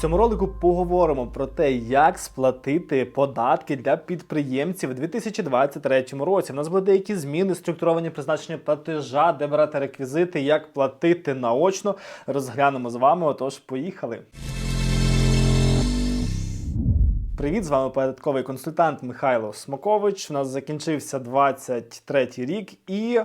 Цьому ролику поговоримо про те, як сплатити податки для підприємців у 2023 році. У нас були деякі зміни, структуровані призначення платежа, де брати реквізити, як платити наочно. Розглянемо з вами. Отож, поїхали. Привіт, з вами податковий консультант Михайло Смокович. У нас закінчився 23 рік і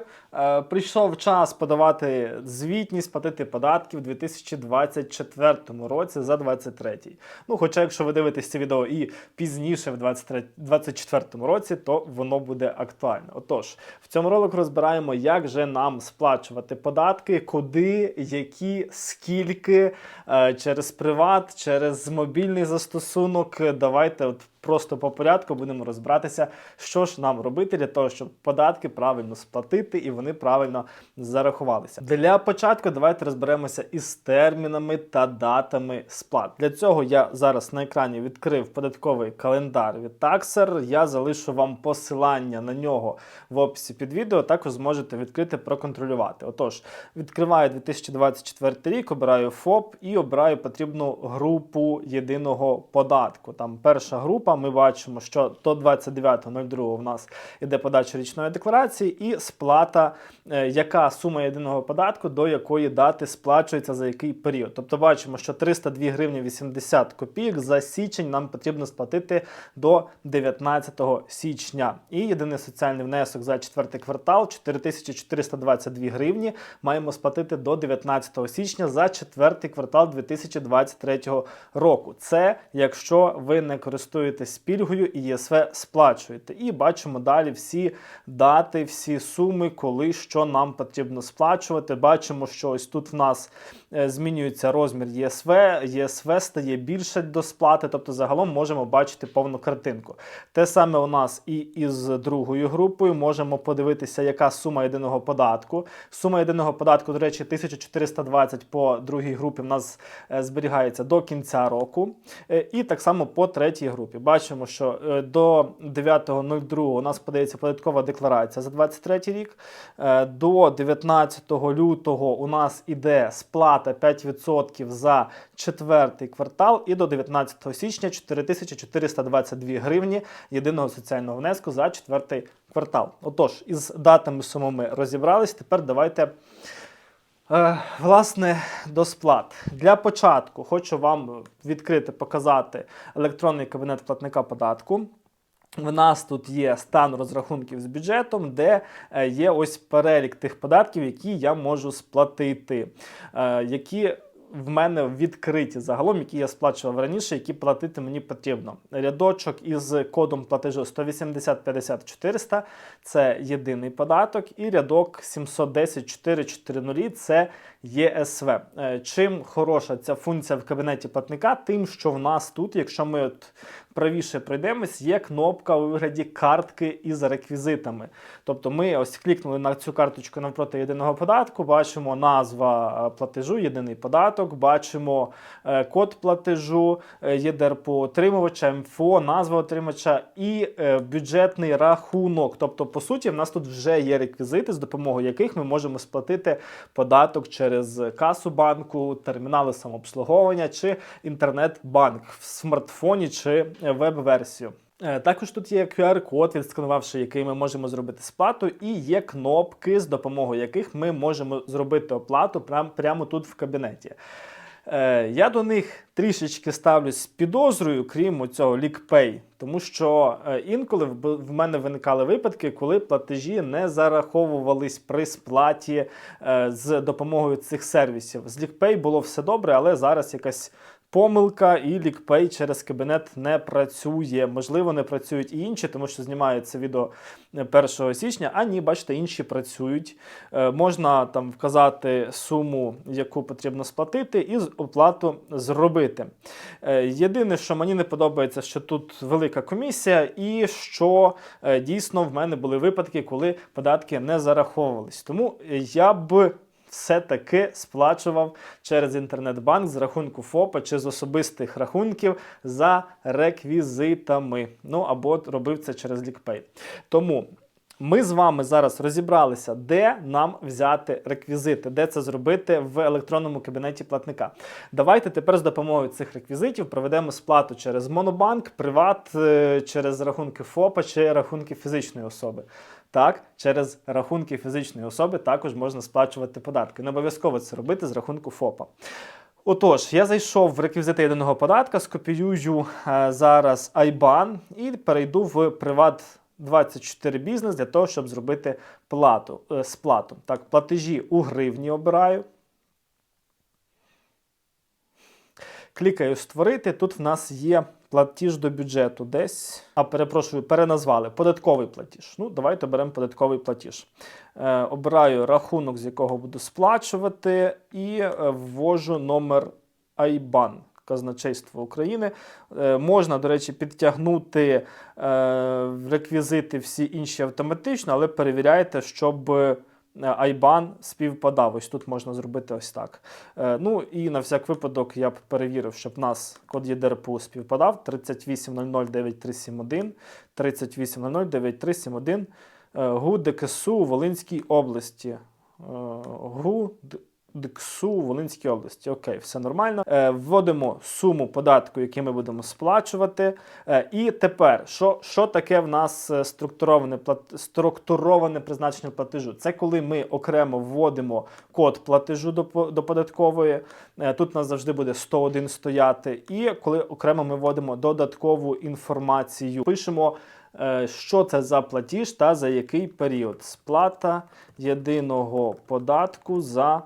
прийшов час подавати звітність, платити податки в 2024 році за 23. Ну, хоча, якщо ви дивитесь це відео і пізніше в 2024 році, то воно буде актуально. Отож, в цьому ролику розбираємо, як же нам сплачувати податки, куди, які, скільки, е, через приват, через мобільний застосунок. Давайте от просто по порядку будемо розбиратися, що ж нам робити для того, щоб податки правильно сплатити і вони правильно зарахувалися. Для початку давайте розберемося із термінами та датами сплат. Для цього я зараз на екрані відкрив податковий календар від Taxer. Я залишу вам посилання на нього в описі під відео. Також зможете відкрити проконтролювати. Отож, відкриваю 2024 рік, обираю ФОП і обираю потрібну групу єдиного податку. Там перша група. Ми бачимо, що до 29.02 у нас іде подача річної декларації і сплата, е, яка сума єдиного податку, до якої дати сплачується за який період. Тобто бачимо, що 302 гривні 80 копійок за січень нам потрібно сплатити до 19 січня. І єдиний соціальний внесок за четвертий квартал 4422 гривні маємо сплатити до 19 січня за четвертий квартал 2023 року. Це якщо ви не користуєтесь пільгою і ЄСВ сплачуєте. І бачимо далі всі дати, всі суми, коли що нам потрібно сплачувати. Бачимо, що ось тут в нас е, змінюється розмір ЄСВ, ЄСВ стає більше до сплати, тобто загалом можемо бачити повну картинку. Те саме у нас і із другою групою можемо подивитися, яка сума єдиного податку. Сума єдиного податку, до речі, 1420 по другій групі в нас е, зберігається до кінця року. Е, І так само по третій групі. Бачимо, що е, до 9.02 у нас подається податкова декларація за 23 рік. Е, До 19 лютого у нас іде сплата 5% за четвертий квартал, і до 19 січня 4422 гривні єдиного соціального внеску за четвертий квартал. Отож, із датами сумами розібрались. Тепер давайте. Е, Власне, до сплат. Для початку хочу вам відкрити, показати електронний кабінет платника податку. В нас тут є стан розрахунків з бюджетом, де е, є ось перелік тих податків, які я можу сплатити, е, які в мене відкриті загалом, які я сплачував раніше, які платити мені потрібно. Рядочок із кодом платежу 180 50 400 це єдиний податок, і рядок 710 440 це ЄСВ. Е, Чим хороша ця функція в кабінеті платника, тим, що в нас тут, якщо ми от правіше пройдемось, є кнопка у вигляді картки із реквізитами. Тобто ми ось клікнули на цю карточку навпроти єдиного податку, бачимо назва е, платежу, єдиний податок, бачимо е, код платежу, е, ЄДРПО отримувача, МФО, назва отримувача і бюджетний рахунок. Тобто, по суті, в нас тут вже є реквізити, з допомогою яких ми можемо сплатити податок через касу банку, термінали самообслуговування чи інтернет-банк в смартфоні чи веб-версію. Е, Також тут є QR-код, відсканувавши який ми можемо зробити сплату, і є кнопки, з допомогою яких ми можемо зробити оплату прямо, тут в кабінеті. Е, Я до них трішечки ставлюсь з підозрою, крім цього LeakPay, тому що е, інколи в мене виникали випадки, коли платежі не зараховувались при сплаті з допомогою цих сервісів. З LeakPay було все добре, але зараз якась помилка, і LeakPay через кабінет не працює. Можливо, не працюють і інші, тому що знімається відео 1 січня. А ні, бачите, інші працюють. Е, можна там вказати суму, яку потрібно сплатити, і оплату зробити. Е, єдине, що мені не подобається, що тут велика комісія, і що е, дійсно в мене були випадки, коли податки не зараховувались. Тому я б все-таки сплачував через інтернет-банк з рахунку ФОПа чи з особистих рахунків за реквізитами. Ну або робив це через лікпей. Тому Ми з вами зараз розібралися, де нам взяти реквізити, де це зробити в електронному кабінеті платника. Давайте тепер з допомогою цих реквізитів проведемо сплату через Монобанк, Приват, е, через рахунки ФОПа чи рахунки фізичної особи. Так, через рахунки фізичної особи також можна сплачувати податки. Не обов'язково це робити з рахунку ФОПа. Отож, я зайшов в реквізити єдиного податка, скопіюю е, зараз IBAN і перейду в Приват 24 бізнес для того, щоб зробити плату, е, сплату. Так, платежі у гривні обираю. Клікаю створити. Тут в нас є платіж до бюджету десь. А перепрошую, переназвали податковий платіж. Ну, давайте беремо податковий платіж. Е, обираю рахунок, з якого буду сплачувати, і е, ввожу номер IBAN. Казначейство України. Е, можна, до речі, підтягнути е, реквізити всі інші автоматично, але перевіряйте, щоб е, IBAN співпадав. Ось тут можна зробити ось так. Е, ну і на всяк випадок я б перевірив, щоб нас код ЄДРПУ співпадав 38009371, 38009371, е, ГУ ДКСУ у Волинській області. Е, ГУ Д- ДКСУ у Волинській області. Окей, все нормально. Е, вводимо суму податку, який ми будемо сплачувати. Е, і тепер, що, що таке в нас е, структуроване, структуроване призначення платежу? Це коли ми окремо вводимо код платежу до, до податкової. Е, тут у нас завжди буде 101 стояти. І коли окремо ми вводимо додаткову інформацію, пишемо. е, Що це за платіж та за який період? Сплата єдиного податку за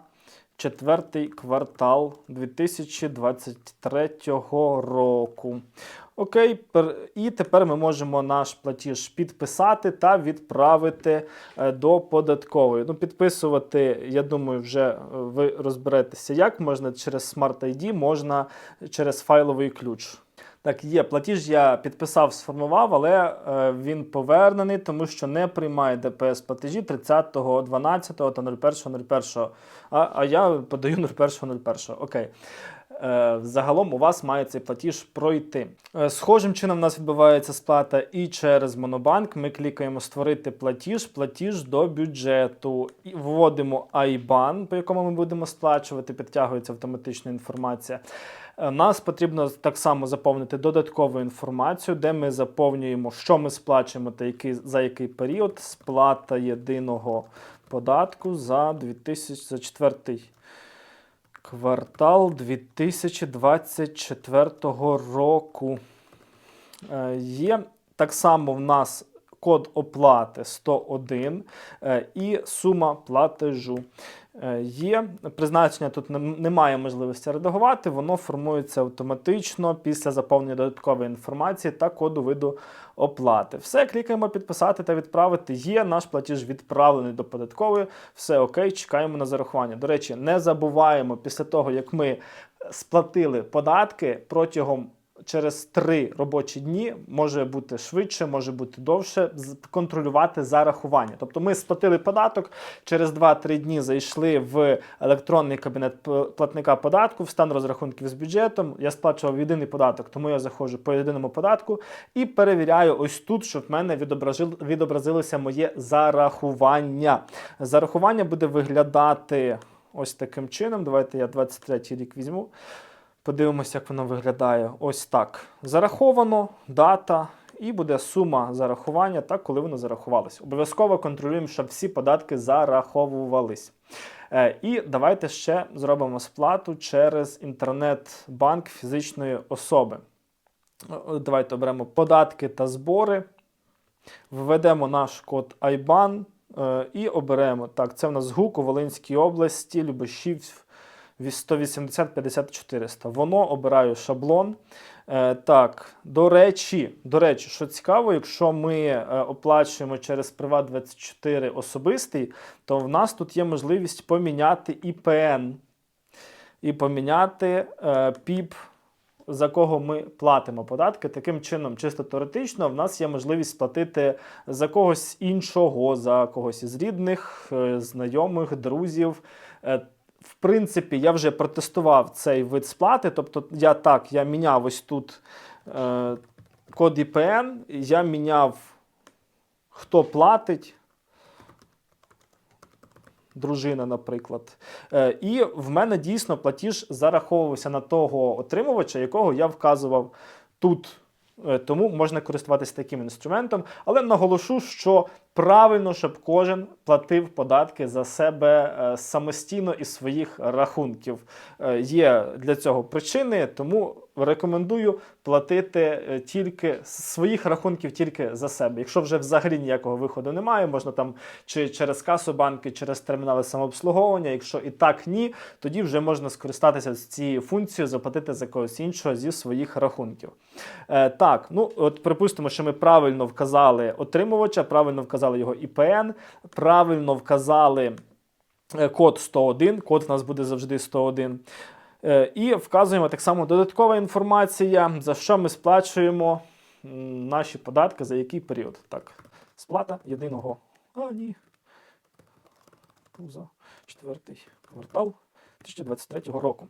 четвертий квартал 2023 року. Окей, і тепер ми можемо наш платіж підписати та відправити е, до податкової. Ну, підписувати, я думаю, вже е, ви розберетеся, як можна через Smart ID, можна через файловий ключ. Так, є платіж, я підписав, сформував, але е, він повернений, тому що не приймає ДПС платежі 30.12 та 01.01. А, а я подаю 01.01. Окей. Е, загалом у вас має цей платіж пройти. Е, схожим чином у нас відбувається сплата і через Монобанк. Ми клікаємо Створити платіж, платіж до бюджету. І вводимо IBAN, по якому ми будемо сплачувати, підтягується автоматична інформація. Е, Нас потрібно так само заповнити додаткову інформацію, де ми заповнюємо, що ми сплачуємо та який, за який період. Сплата єдиного податку за 2004 квартал 2024 року. Е, Є так само в нас код оплати 101 е, і сума платежу. Е, Є призначення тут немає можливості редагувати, воно формується автоматично після заповнення додаткової інформації та коду виду оплати. Все, клікаємо підписати та відправити. Є наш платіж відправлений до податкової. Все окей, чекаємо на зарахування. До речі, не забуваємо після того, як ми сплатили податки протягом. Через три робочі дні може бути швидше, може бути довше, контролювати зарахування. Тобто ми сплатили податок, через 2-3 дні зайшли в електронний кабінет платника податку, в стан розрахунків з бюджетом. Я сплачував єдиний податок, тому я заходжу по єдиному податку і перевіряю ось тут, щоб в мене відобразилося моє зарахування. Зарахування буде виглядати ось таким чином. Давайте я 23 рік візьму. Подивимося, як воно виглядає. Ось так. Зараховано, дата, і буде сума зарахування, та коли воно зарахувалось. Обов'язково контролюємо, щоб всі податки зараховувались. Е, і давайте ще зробимо сплату через інтернет-банк фізичної особи. Е, Давайте оберемо податки та збори. Введемо наш код IBAN е, і оберемо. Так, це в нас ГУК у Волинській області, Любешів 180 50 400. Воно обираю шаблон. Е, так, до речі, до речі, що цікаво, якщо ми е, оплачуємо через Приват 24 особистий, то в нас тут є можливість поміняти IPN і поміняти е, ПІП за кого ми платимо податки. Таким чином, чисто теоретично, в нас є можливість сплатити за когось іншого, за когось із рідних, е, знайомих, друзів. В принципі, я вже протестував цей вид сплати. Тобто, я так, я міняв ось тут е, код IPN, я міняв, хто платить. дружина, наприклад. Е, І в мене дійсно платіж зараховувався на того отримувача, якого я вказував тут. Е, Тому можна користуватися таким інструментом, але наголошу, що правильно, щоб кожен платив податки за себе е, самостійно із своїх рахунків. Е, Є для цього причини, тому рекомендую платити е, тільки своїх рахунків тільки за себе. Якщо вже взагалі ніякого виходу немає, можна там чи через касу банки, через термінали самообслуговування. Якщо і так ні, тоді вже можна скористатися цією функцією, заплатити за когось іншого зі своїх рахунків. Так, ну от припустимо, що ми правильно вказали отримувача, правильно вказали його ІПН, правильно вказали е, код 101, код у нас буде завжди 101. Е, І вказуємо так само додаткова інформація, за що ми сплачуємо наші податки, за який період. Так, сплата єдиного. А, ні. За четвертий квартал 2023 року.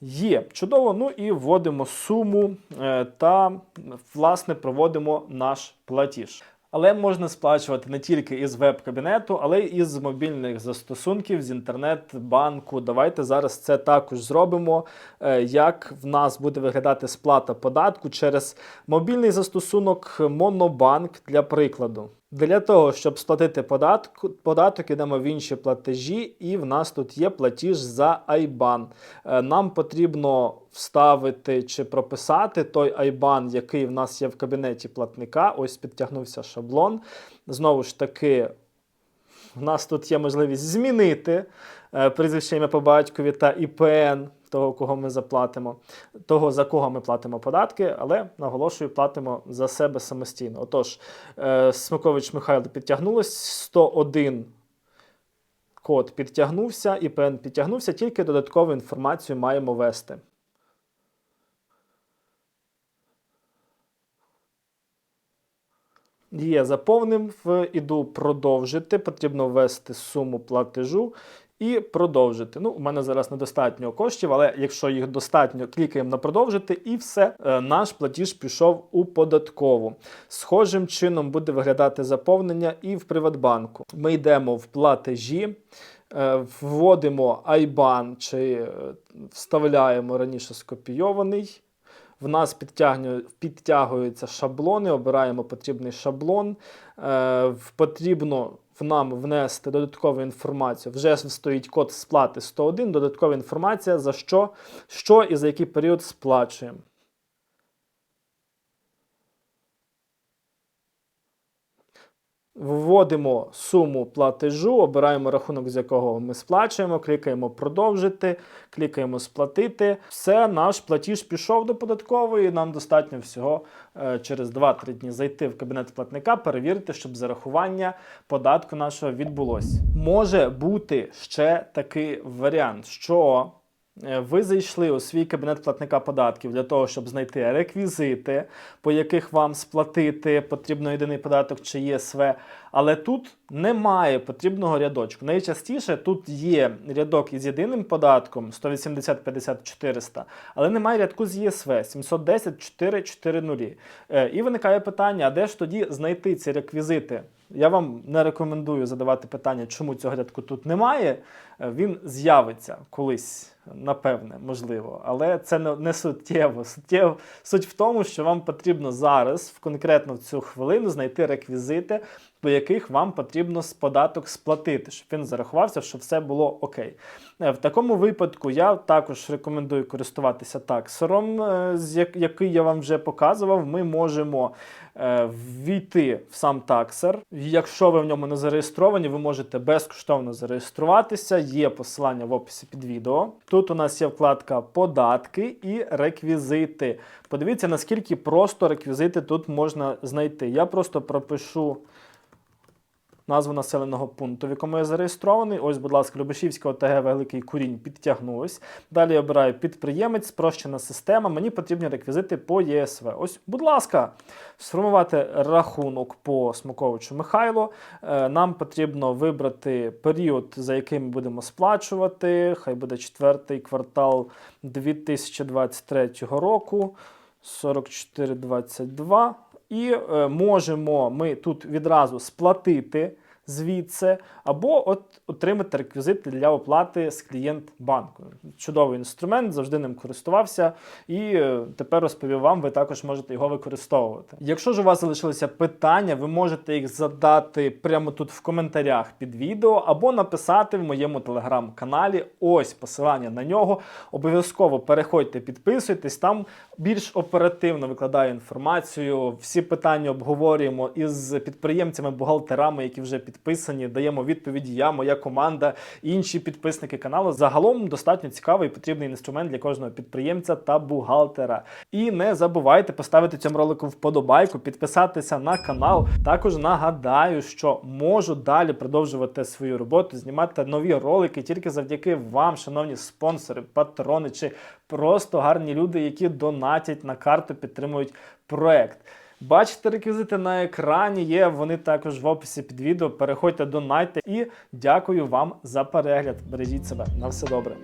Є чудово. Ну і вводимо суму е, та власне проводимо наш платіж. Але можна сплачувати не тільки із веб-кабінету, але й із мобільних застосунків з інтернет-банку. Давайте зараз це також зробимо. е, Як в нас буде виглядати сплата податку через мобільний застосунок Монобанк для прикладу. Для того, щоб сплатити податку, податок, ідемо в інші платежі, і в нас тут є платіж за IBAN. Е, Нам потрібно вставити чи прописати той IBAN, який в нас є в кабінеті платника. Ось підтягнувся шаблон. Знову ж таки, в нас тут є можливість змінити е, прізвище ім'я по батькові та ІПН того, кого ми заплатимо, того, за кого ми платимо податки, але наголошую, платимо за себе самостійно. Отож, е, Смикович Михайло підтягнулось 101 код підтягнувся, ІПН підтягнувся, тільки додаткову інформацію маємо ввести. Є заповнив, іду продовжити. Потрібно ввести суму платежу і продовжити. Ну, у мене зараз недостатньо коштів, але якщо їх достатньо, клікаємо на продовжити, і все, Е, наш платіж пішов у податкову. Схожим чином буде виглядати заповнення і в Приватбанку. Ми йдемо в платежі. е, Вводимо IBAN чи е, вставляємо раніше скопійований. В нас підтягуються шаблони, обираємо потрібний шаблон. Е, потрібно в нам внести додаткову інформацію. Вже стоїть код сплати 101, додаткова інформація, за що, що і за який період сплачуємо. Вводимо суму платежу, обираємо рахунок, з якого ми сплачуємо, клікаємо продовжити, клікаємо сплатити. Все, наш платіж пішов до податкової. Нам достатньо всього е, через 2-3 дні зайти в кабінет платника, перевірити, щоб зарахування податку нашого відбулося. Може бути ще такий варіант, що Ви зайшли у свій кабінет платника податків для того, щоб знайти реквізити, по яких вам сплатити потрібно єдиний податок чи ЄСВ. Але тут немає потрібного рядочку. Найчастіше тут є рядок із єдиним податком 180 50 400, але немає рядку з ЄСВ 710 440. Е, І виникає питання: а де ж тоді знайти ці реквізити? Я вам не рекомендую задавати питання, чому цього рядку тут немає. Е, Він з'явиться колись, напевне, можливо, але це не суттєво. суттєво. Суть в тому, що вам потрібно зараз, в конкретно в цю хвилину, знайти реквізити, по яких вам потрібно з податок сплатити, щоб він зарахувався, щоб все було окей. Е, В такому випадку я також рекомендую користуватися таксором, е, який я вам вже показував. Ми можемо е, ввійти в сам таксер. Якщо ви в ньому не зареєстровані, ви можете безкоштовно зареєструватися. Є посилання в описі під відео. Тут у нас є вкладка Податки і реквізити. Подивіться, наскільки просто реквізити тут можна знайти. Я просто пропишу назву населеного пункту, в якому я зареєстрований. Ось, будь ласка, Любешівська ОТГ Великий Курінь підтягнулось. Далі обираю підприємець, спрощена система. Мені потрібні реквізити по ЄСВ. Ось, будь ласка, сформувати рахунок по Смоковичу Михайло. Е, Нам потрібно вибрати період, за яким ми будемо сплачувати. Хай буде четвертий квартал 2023 року. 44,22. І е, можемо ми тут відразу сплатити звідси, або от отримати реквізити для оплати з клієнт банку. Чудовий інструмент, завжди ним користувався, і е, тепер розповів вам, ви також можете його використовувати. Якщо ж у вас залишилися питання, ви можете їх задати прямо тут в коментарях під відео, або написати в моєму телеграм-каналі. Ось посилання на нього. Обов'язково переходьте, підписуйтесь. Там більш оперативно викладаю інформацію. Всі питання обговорюємо із підприємцями, бухгалтерами, які вже підписані. Даємо відповіді. Я, моя команда, інші підписники каналу. Загалом достатньо цікавий і потрібний інструмент для кожного підприємця та бухгалтера. І не забувайте поставити цьому ролику вподобайку, підписатися на канал. Також нагадаю, що можу далі продовжувати свою роботу, знімати нові ролики тільки завдяки вам, шановні спонсори, патрони чи просто гарні люди, які донатять на карту, підтримують проект. Бачите реквізити на екрані, є вони також в описі під відео. Переходьте, донайте і дякую вам за перегляд. Бережіть себе на все добре.